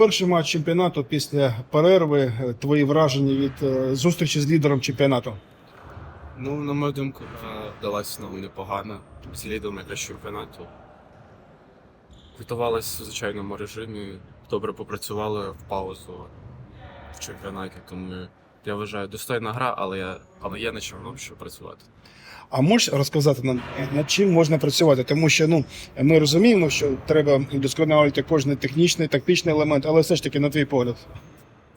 Перший матч чемпіонату після перерви. Твої враження від е, зустрічі з лідером чемпіонату. Ну, на мою думку, вдалася нам непогано з лідером якраз чемпіонату. Готувалася в звичайному режимі, добре попрацювали в паузу в чемпіонаті, тому я вважаю, достойна гра, але я але є на чому ще працювати. А можеш розказати нам, над чим можна працювати? Тому що ну ми розуміємо, що треба вдосконалювати кожен технічний, тактичний елемент, але все ж таки, на твій погляд.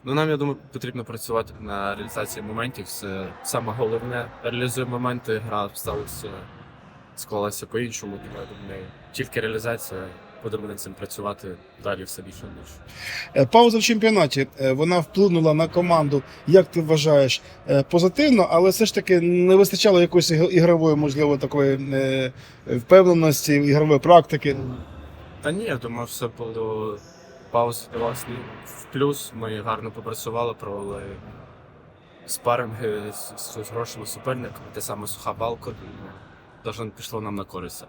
Ну, нам, я думаю, потрібно працювати на реалізації моментів. Це саме головне. Реалізуємо моменти, гра сталася, склалася по-іншому, тому я думаю, тільки реалізація, будемо над цим працювати далі все більше більше. Е, Пауза в чемпіонаті е, вона вплинула на команду. Як ти вважаєш е, позитивно, але все ж таки не вистачало якоїсь ігрової, можливо, такої впевненості, ігрової практики. Та ні, я думаю, все було пауза далась в плюс. Ми гарно попрацювали, провели спаринги з, з, з грошими суперниками, те саме суха балка. Навіть пішло нам на користь.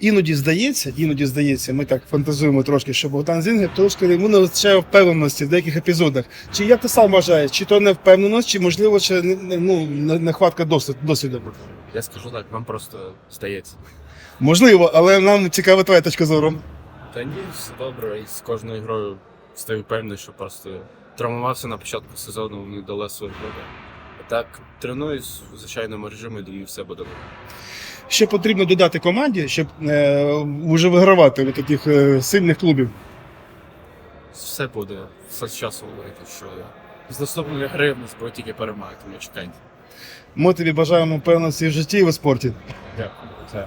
Іноді здається, іноді здається, ми так фантазуємо трошки, що Богдан Зінгер трошки йому не вистачає впевненості в деяких епізодах. Чи як ти сам вважаєш, чи то не впевненість, чи можливо не- ну, нехватка досвід, досвіду? Я скажу так, вам просто здається. Можливо, але нам цікава твоя точка зору. Та ні, все добре, і з кожною грою стаю впевнений, що просто травмувався на початку сезону, не дала роботу. А так, тренуюсь в звичайному режимі, думаю, все буде добре. Що потрібно додати команді, щоб е, вже вигравати від таких е, сильних клубів? Все буде, все з часу говорити, що з наступної гри в нас буде тільки перемагати, тому чекайте. Ми тобі бажаємо певності в житті і в спорті. Дякую.